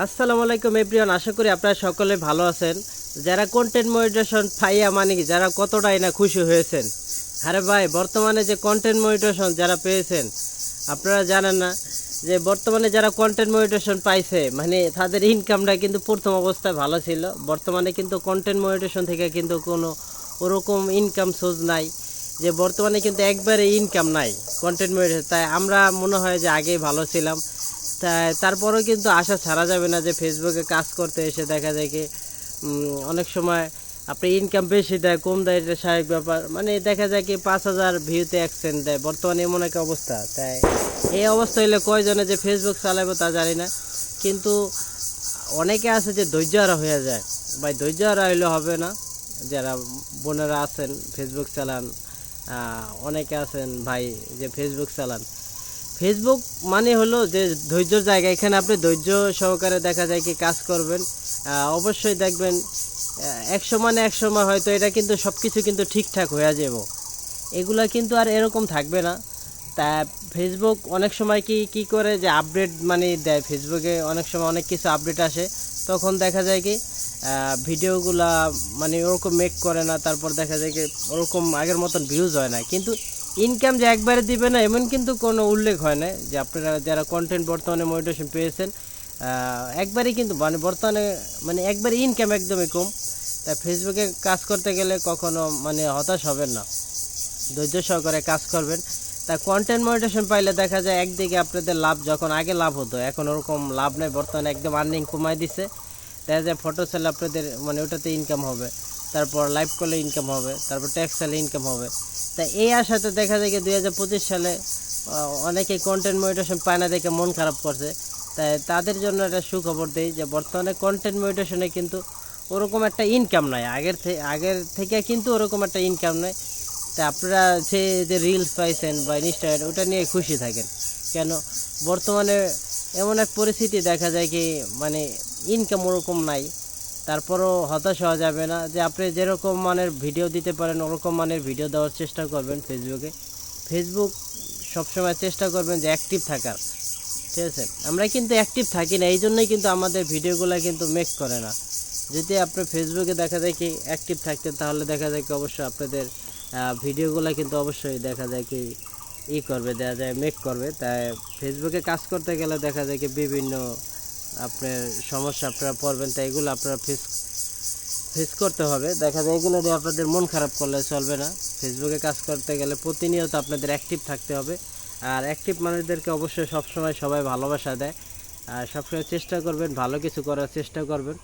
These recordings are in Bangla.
আসসালামু আলাইকুম এভরিওয়ান, আশা করি আপনারা সকলে ভালো আছেন। যারা কন্টেন্ট মনিটেশন পাইয়া মানে যারা কতটাই না খুশি হয়েছেন। আরে ভাই, বর্তমানে যে কন্টেন্ট মনিটেশন যারা পেয়েছেন, আপনারা জানেন না যে বর্তমানে যারা কন্টেন্ট মনিটেশন পাইছে মানে তাদের ইনকামটা কিন্তু প্রথম অবস্থায় ভালো ছিল। বর্তমানে কিন্তু কন্টেন্ট মনিটেশন থেকে কিন্তু কোনো ওরকম ইনকাম সোর্স নাই, যে বর্তমানে কিন্তু একবারে ইনকাম নাই কন্টেন্ট মনিটেশন তাই আমরা মনে হয় যে আগেই ভালো ছিলাম। তাই তারপরেও কিন্তু আশা ছাড়া যাবে না যে ফেসবুকে কাজ করতে এসে দেখা যায় কি অনেক সময় আপনি ইনকাম বেশি দেয়, কম দেয়, এটা স্বাভাবিক ব্যাপার। মানে দেখা যায় কি পাঁচ হাজার ভিউতে এক সেন্ট দেয়। বর্তমানে এমন একটা অবস্থা। তাই এই অবস্থা হলে কয়জনে যে ফেসবুক চালাবো তা জানি না। কিন্তু অনেকে আছে যে ধৈর্য হারা হয়ে যায়। ভাই, ধৈর্য হারা হইলে হবে না। যারা বোনেরা আছেন ফেসবুক চালান অনেকে আছেন ভাই যে ফেসবুক চালান। ফেসবুক মানে হলো যে ধৈর্যর জায়গা। এখানে আপনি ধৈর্য সহকারে দেখা যায় কি কাজ করবেন। অবশ্যই দেখবেন একশো মানে এক সময় হয়তো এটা কিন্তু সব কিছু কিন্তু ঠিকঠাক হয়ে যাব। এগুলা কিন্তু আর এরকম থাকবে না। তা ফেসবুক অনেক সময় কি কি করে যে আপডেট মানে দেয়। ফেসবুকে অনেক সময় অনেক কিছু আপডেট আসে। তখন দেখা যায় কি ভিডিওগুলা মানে ওরকম মেক করে না, তারপর দেখা যায় কি ওরকম আগের মতন ভিউজ হয় না। কিন্তু ইনকাম যে একবারে দিবে না, এমন কিন্তু কোনো উল্লেখ হয় না যে আপনারা যারা কন্টেন্ট বর্তমানে মোটিভেশন পেয়েছেন একবারে কিন্তু মানে বর্তমানে মানে একবারে ইনকাম একদমই কম। তাই ফেসবুকে কাজ করতে গেলে কখনো মানে হতাশ হবেন না। ধৈর্য সহকারে কাজ করবেন। তা কন্টেন্ট মনিটেশন পাইলে দেখা যায় একদিকে আপনাদের লাভ, যখন আগে লাভ হতো, এখন ওরকম লাভ নেই, বর্তমানে একদম আর্নিং কমাই দিছে। দেখা যায় ফটো সেল আপনাদের মানে ওটাতে ইনকাম হবে, তারপর লাইভ করলে ইনকাম হবে, তারপর ট্যাক্স সেলে ইনকাম হবে। তা এই আশাতে দেখা যায় কি দুই হাজার পঁচিশ সালে অনেকে কন্টেন্ট মনিটেশন পায় না দেখে মন খারাপ করছে। তাই তাদের জন্য একটা সুখবর দিই যে বর্তমানে কন্টেন্ট মনিটেশনে কিন্তু ওরকম একটা ইনকাম নাই। আগের থেকে আগের থেকে কিন্তু ওরকম একটা ইনকাম নাই। তা আপনারা যে যে রিলস পাইছেন বা ইনস্টাগ্রাম ওটা নিয়ে খুশি থাকেন। কেন? বর্তমানে এমন এক পরিস্থিতি দেখা যায় কি মানে ইনকাম ওরকম নাই। তারপরও হতাশ হওয়া যাবে না। যে আপনি যেরকম মানের ভিডিও দিতে পারেন, ওরকম মানের ভিডিও দেওয়ার চেষ্টা করবেন ফেসবুকে ফেসবুক সবসময় চেষ্টা করবেন যে অ্যাক্টিভ থাকার। ঠিক আছে? আমরা কিন্তু অ্যাক্টিভ থাকি না এই জন্যই কিন্তু আমাদের ভিডিওগুলো কিন্তু মেক করে না। যদি আপনি ফেসবুকে দেখা যায় কি অ্যাক্টিভ থাকতেন, তাহলে দেখা যায় কি অবশ্যই আপনাদের ভিডিওগুলো কিন্তু অবশ্যই দেখা যায় কি ই করবে দেখা যায় মেক করবে। তাই ফেসবুকে কাজ করতে গেলে দেখা যায় কি বিভিন্ন আপনার সমস্যা আপনারা পড়বেন, তাই এগুলো আপনারা ফেস ফেস করতে হবে। দেখা যায় এগুলো দিয়ে আপনাদের মন খারাপ করলে চলবে না। ফেসবুকে কাজ করতে গেলে প্রতিনিয়ত আপনাদের অ্যাক্টিভ থাকতে হবে। আর অ্যাক্টিভ মানুষদেরকে অবশ্যই সবসময় সবাই ভালোবাসা দেয়। আর সবসময় চেষ্টা করবেন, ভালো কিছু করার চেষ্টা করবেন।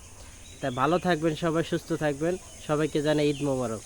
তাই ভালো থাকবেন সবাই, সুস্থ থাকবেন। সবাইকে জানাই ঈদ মোবারক।